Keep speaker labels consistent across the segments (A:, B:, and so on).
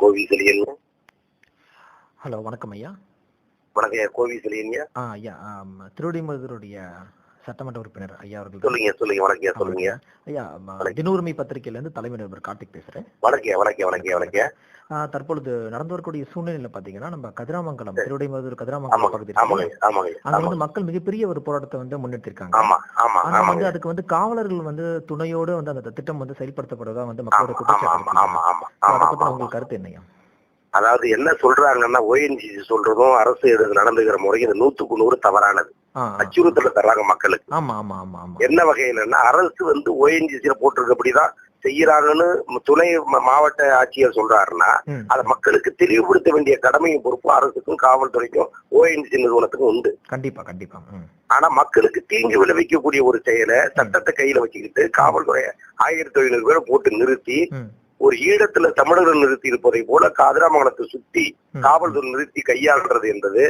A: கோவி Chezhiyan
B: hello வணக்கம் ஐயா.
A: வணக்கம் ஐயா, கோவி செலியன்யா
B: ஆ ஐயா திருவிடைமருதூருடைய சட்டமன்ற உறுப்பினர் ஐயா அவர்கள்
A: சொல்லுங்க சொல்லுங்க வணக்கம் சொல்லுங்க. ஐயா.
B: தினூர்மை பத்திரிகையிலேருந்து தலைமை நிருபர் கார்த்திக் பேசுறேன்.
A: வணக்கம் வணக்கம் வணக்கம் வணக்கம்.
B: தற்பொழுது நடந்து வரக்கூடிய சூழ்நிலையில பாத்தீங்கன்னா நம்ம கதிராமங்கலம் திருவிடைமருதூர் கதிராமங்கலம் பகுதி அங்க வந்து மக்கள் மிகப்பெரிய ஒரு போராட்டத்தை வந்து முன்னெடுத்திருக்காங்க ஆனா வந்து அதுக்கு வந்து காவலர்கள் வந்து துணையோடு வந்து அந்த திட்டம் வந்து செயல்படுத்தப்படுவதா வந்து மக்களோட குற்றச்சாட்டு அதை பத்தின உங்களுக்கு கருத்து என்னையா?
A: அதாவது என்ன சொல்றாங்கன்னா ஓஎன்ஜிசி சொல்றதும் அரசு எடுத்து நடந்துக்கிற முறையும் இது நூத்துக்கு நூறு தவறானது. அச்சுறுத்தல தர்றாங்க மக்களுக்கு. என்ன வகையிலன்னா அரசு வந்து ஓஎன்ஜிசியில போட்டிருக்கப்படிதான் செய்யறாங்கன்னு துணை மாவட்ட ஆட்சியர் சொல்றாருன்னா அதை மக்களுக்கு தெளிவுபடுத்த வேண்டிய கடமையும் பொறுப்பு அரசுக்கும் காவல்துறைக்கும் ஓஎன்ஜிசி நிறுவனத்துக்கும் உண்டு.
B: கண்டிப்பா கண்டிப்பா.
A: ஆனா மக்களுக்கு தீங்கு விளைவிக்கக்கூடிய ஒரு செயலை சட்டத்தை கையில வச்சுக்கிட்டு காவல்துறை ஆயிரத்தி ஐநூறு பேரை போட்டு நிறுத்தி ஒரு ஈழத்துல தமிழர்கள் நிறுத்தி இருப்பதை போல காதிராமங்கலத்தை சுத்தி. காவல்துறை நிறுத்தி கையாளுறது என்பது.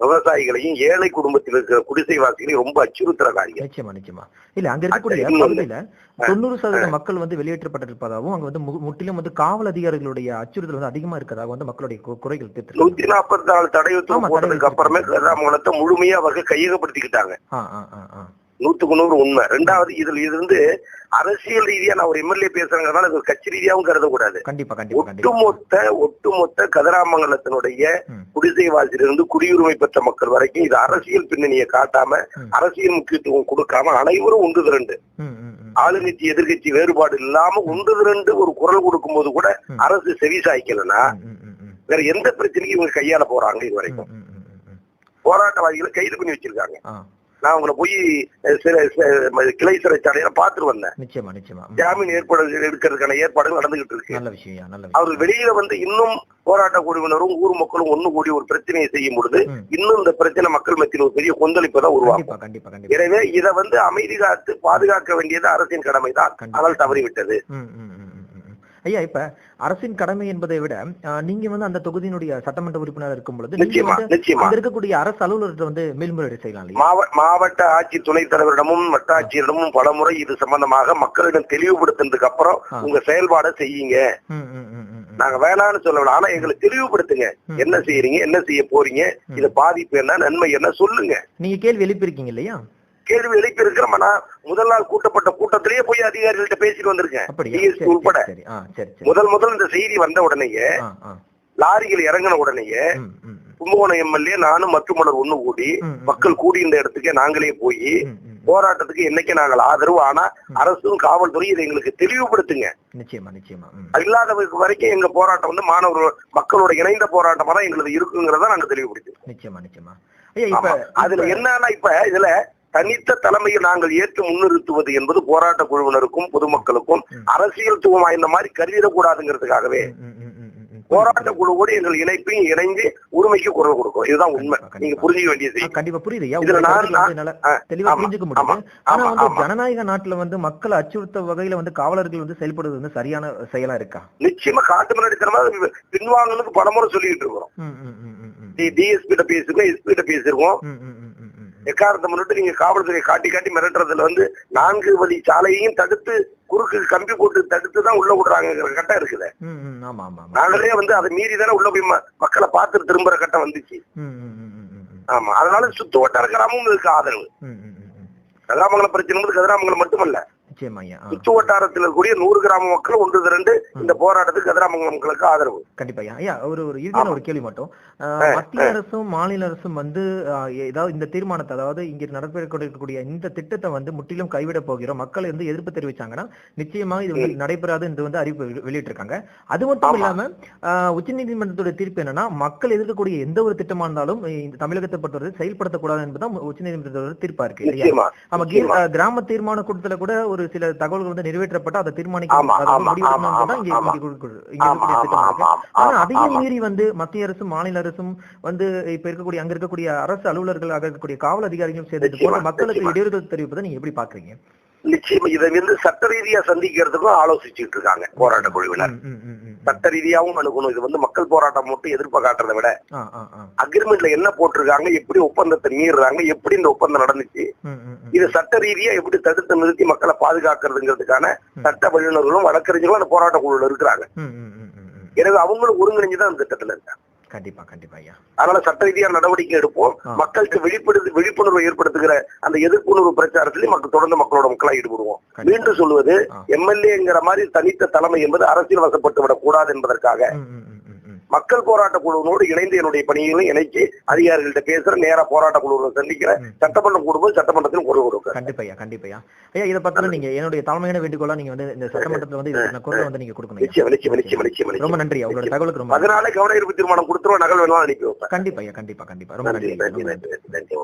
A: விவசாயிகளையும் ஏழை குடும்பத்தில் இருக்கிற குடிசைவாசிகளையும் ரொம்ப அச்சுறுத்துற காரியம்
B: நிச்சயமா நிச்சயமா. இல்ல அங்க இருக்கக்கூடிய. பகுதியில தொண்ணூறு சதவீத மக்கள் வந்து வெளியேற்றப்பட்டிருப்பதாகவும் அங்க வந்து முற்றிலும் வந்து காவல் அதிகாரிகளுடைய அச்சுறுத்தல் வந்து அதிகமா இருக்கிறதாக வந்து மக்களுடைய குறைகள் தீர்த்து
A: நூத்தி நாற்பத்தி நாலு தடை போட்டதுக்கு அப்புறமே கதிராமங்கலத்தை முழுமையா அவர்கள் கையகப்படுத்திக்கிட்டாங்க. நூத்துக்கு நூறு உண்மை ரெண்டாவது இதுல இருந்து அரசியல் ரீதியா நான் ஒரு எம்எல்ஏ பேசுறேங்கிறதுனால இது ஒரு கட்சி ரீதியாவும் கருதக்கூடாது ஒட்டுமொத்த ஒட்டுமொத்த கதிராமங்கலத்தினுடைய. குடிசைவாசியிலிருந்து குடியுரிமை பெற்ற மக்கள் வரைக்கும் இது அரசியல் பின்னணியை காட்டாம. அரசியல் முக்கியத்துவம் கொடுக்காம அனைவரும் ஒன்று திரண்டு. ஆளுங்கட்சி எதிர்கட்சி வேறுபாடு இல்லாம ஒன்று திரண்டு ஒரு குரல் கொடுக்கும்போது கூட
B: ம்.
A: அரசு செவி சாய்க்கலன்னா. வேற எந்த பிரச்சனையும் இவங்க கையாள போறாங்க இது வரைக்கும். போராட்டவாதிகளை கைது பண்ணி வச்சிருக்காங்க நான் உங்களை போய் கிளை சிறைச்சாலையில பாத்துட்டு வந்தேன்
B: நிச்சயமா நிச்சயமா.
A: ஜாமீன் ஏற்பாடு எடுக்கிறதுக்கான ஏற்பாடுகள் நடந்துகிட்டு இருக்கு அவர்கள் வெளியில வந்து இன்னும் போராட்ட குழுவினரும் ஊர் மக்களும் ஒண்ணு கூடி ஒரு பிரச்சனையை செய்யும் பொழுது. இன்னும் இந்த பிரச்சனை மக்கள் மத்தியில் ஒரு பெரிய கொந்தளிப்பை தான் உருவாகும் எனவே இதை வந்து அமைதி காத்து பாதுகாக்க வேண்டியது அரசின் கடமைதான். ஆனால் தவறிவிட்டது.
B: ஐயா இப்ப அரசின் கடமை என்பதை விட நீங்க வந்து அந்த தொகுதியினுடைய சட்டமன்ற உறுப்பினர் இருக்கும் பொழுது
A: நிச்சயமா
B: அங்க இருக்கக்கூடிய அரசு அலுவலர்கிட்ட வந்து மேல்முறையீடு செய்யலாம்
A: மாவட்ட ஆட்சி துணைத் தலைவரிடமும் வட்டாட்சியரிடமும் பலமுறை இது சம்பந்தமாக மக்களிடம் தெளிவுபடுத்தினதுக்கு அப்புறம். உங்க செயல்பாடை செய்யுங்க. நாங்க வேணாம்னு சொல்லல ஆனா எங்களை தெளிவுபடுத்துங்க. என்ன செய்யறீங்க என்ன செய்ய போறீங்க. இது பாதிப்பு என்ன நன்மை என்ன சொல்லுங்க
B: நீங்க கேள்வி எழுப்பியிருக்கீங்க இல்லையா
A: கேள்வி எழுப்பி இருக்கிறோம் நான் முதல் நாள் கூட்டப்பட்ட கூட்டத்திலேயே போய் அதிகாரிகள்ட்ட பேசிட்டு வந்திருக்கேன். உட்பட முதல் முதல் இந்த செய்தி வந்த உடனேயே லாரிகள் இறங்கின உடனேயே. கும்பகோணம் எம்எல்ஏ நானும் மற்றும் ஒண்ணு கூடி. மக்கள் கூடி இந்த இடத்துக்கே நாங்களே போய். போராட்டத்துக்கு என்னைக்கு நாங்கள் ஆதரவு? ஆனா அரசும் காவல்துறை இதை எங்களுக்கு தெளிவுபடுத்துங்க.
B: நிச்சயமா நிச்சயமா.
A: இல்லாத வரைக்கும் எங்க போராட்டம் வந்து மாணவர் மக்களோட இணைந்த போராட்டமா தான் எங்களுக்கு இருக்குங்கிறத நாங்க தெளிவுபடுத்துவோம்
B: நிச்சயமா நிச்சயமா.
A: அதுல என்னன்னா இப்ப இதுல தனித்த தலைமையில் நாங்கள் ஏற்று முன்னிறுத்துவது என்பது போராட்ட குழுவினருக்கும் பொதுமக்களுக்கும். அரசியல் துவம் வாய்ந்த மாதிரி கருதிடக்கூடாதுங்கிறதுக்காகவே. போராட்ட குழுவோடு எங்கள் இணைப்பையும் இணைந்து உரிமைக்கு குரல் கொடுக்கும் இதுதான் உண்மை நீங்க. புரிஞ்சுக்க வேண்டிய
B: ஆ,
A: செய்தி
B: கண்டிப்பா புரியுது தெளிவா புரிஞ்சுக்க ஆனா வந்து
A: ஆமா.
B: ஜனநாயக நாட்டுல வந்து மக்களை அச்சுறுத்த வகையில வந்து காவலர்கள் வந்து செயல்படுவது வந்து சரியான செயலா இருக்கா
A: நிச்சயமா காட்டு முன்னாடித்தனமா பின்வாங்கணுக்கு பலமுறை சொல்லிட்டு இருக்கிறோம். டிஎஸ்பி கிட்ட பேசிருக்கோம் எஸ்பி கிட்ட பேசிருக்கோம் எக்காரணத்தை முன்னிட்டு நீங்க காவல்துறையை காட்டி காட்டி மிரட்டுறதுல வந்து நான்கு வழி சாலையையும் தடுத்து குறுக்கு கம்பி போட்டு தடுத்து தான் உள்ள விடுறாங்கிற கட்டம் இருக்குது நாங்களே வந்து அதை மீறி தானே உள்ள போய் மக்களை பார்த்துட்டு திரும்புற கட்டம் வந்துச்சு. ஆமா அதனால சுத்து வட்டார கிராமமும் இதுக்கு ஆதரவு. கதிராமங்கலம் பிரச்சனை வந்து கதிராமங்கலம் மட்டுமல்ல. சுற்று வட்டாரத்தில் நூறு கிராம மக்கள் ஒன்று திரண்டு இந்த போராட்டத்துக்கு கதிராமங்கலம் மக்களுக்கு ஆதரவு.
B: கண்டிப்பா ஐயா ஒரு ஒரு இறுதியான ஒரு கேள்வி மட்டும். மத்திய அரசும் மாநில அரசும் வந்து ஏதாவது இந்த தீர்மானத்தை அதாவது இங்க நடைபெறக்கூடிய இந்த திட்டத்தை வந்து முற்றிலும் கைவிட போகிறோம். மக்கள் வந்து எதிர்ப்பு தெரிவிச்சாங்கன்னா நிச்சயமாக இது நடைபெறாது என்று வந்து அறிவிப்பு வெளி- வெளியிட்டிருக்காங்க. அது மட்டும் இல்லாம உச்ச நீதிமன்றத்துடைய தீர்ப்பு என்னன்னா மக்கள் எதிர்க்கக்கூடிய எந்த ஒரு திட்டமா இருந்தாலும் இந்த தமிழகத்தை பொறுத்தவரை செயல்படுத்தக்கூடாது என்பதுதான் உச்ச நீதிமன்றத்தோட தீர்ப்பா இருக்கு ஆமா கிராம தீர்மான கூட்டத்துல கூட ஒரு சில தகவல்கள் வந்து நிறைவேற்றப்பட்டு அதை தீர்மானிக்க ஆனா அதையும். மீறி வந்து மத்திய அரசும் மாநில அரசும் வந்து இப்ப இருக்கக்கூடிய அங்க இருக்கக்கூடிய அரசு அலுவலர்களாக இருக்கக்கூடிய காவல் அதிகாரிகளும் சேர்ந்து மக்களுக்கு. இடையூறுகள் தெரிவிப்பதை நீங்க எப்படி பாக்குறீங்க
A: நிச்சயமா இதை வந்து சட்ட ரீதியா சந்திக்கிறதுக்கும் ஆலோசிச்சுட்டு இருக்காங்க போராட்ட குழுவினர். சட்ட ரீதியாவும் அணுகணும் இது வந்து மக்கள் போராட்டம் மட்டும் எதிர்ப்பை காட்டுறதை விட. அக்ரிமெண்ட்ல என்ன போட்டிருக்காங்க எப்படி ஒப்பந்தத்தை மீறுறாங்க எப்படி இந்த ஒப்பந்தம் நடந்துச்சு. இது சட்ட ரீதியா எப்படி தடுத்து நிறுத்தி மக்களை பாதுகாக்கிறதுங்கிறதுக்கான சட்ட வல்லுநர்களும் வழக்கறிஞர்களும் அந்த போராட்ட குழுல இருக்கிறாங்க. எனவே அவங்களும் ஒருங்கிணைஞ்சுதான் அந்த திட்டத்துல இருக்காங்க
B: கண்டிப்பா கண்டிப்பா ஐயா
A: அதனால சட்ட ரீதியான நடவடிக்கை எடுப்போம். மக்களுக்கு விழிப்படுத்து விழிப்புணர்வை ஏற்படுத்துகிற அந்த எதிர்ப்புணர்வு பிரச்சாரத்திலையும் மக்கள் தொடர்ந்து மக்களோட மக்களா ஈடுபடுவோம். மீண்டும் சொல்வது. எம்எல்ஏங்கிற மாதிரி தனித்த தலைமை என்பது அரசியல் வசப்பட்டு விடக் கூடாது என்பதற்காக. மக்கள் போராட்ட குழுவினோடு இணைந்து என்னுடைய பணிகளையும் இணைச்சு அதிகாரிகள்ட்ட பேசுற நேரா போராட்ட குழுவில் சந்திக்கிற. சட்டமன்றம் கூடும்போது சட்டமன்றத்திலும் குரல் கொடுக்க
B: கண்டிப்பா ஐயா கண்டிப்பா. ஐயா இதை பத்தின நீங்க என்னுடைய தலைமையான வேண்டுகோளா நீங்க வந்து இந்த சட்டமன்றத்துல வந்து குரலை வந்து நீங்க கொடுக்கணும்.
A: நிச்சயம் நிச்சயம் நிச்சயம் நிச்சயம்
B: ரொம்ப நன்றி ஐயா. உங்களோட தகவலுக்கு ரொம்ப
A: அதனால கவன ஈர்ப்பு தீர்மானம் கொடுத்துருவோம் நகல் வேணாலும் அனுப்பி வைப்பேன்.
B: கண்டிப்பா கண்டிப்பா கண்டிப்பா. ரொம்ப
A: நன்றி நன்றி.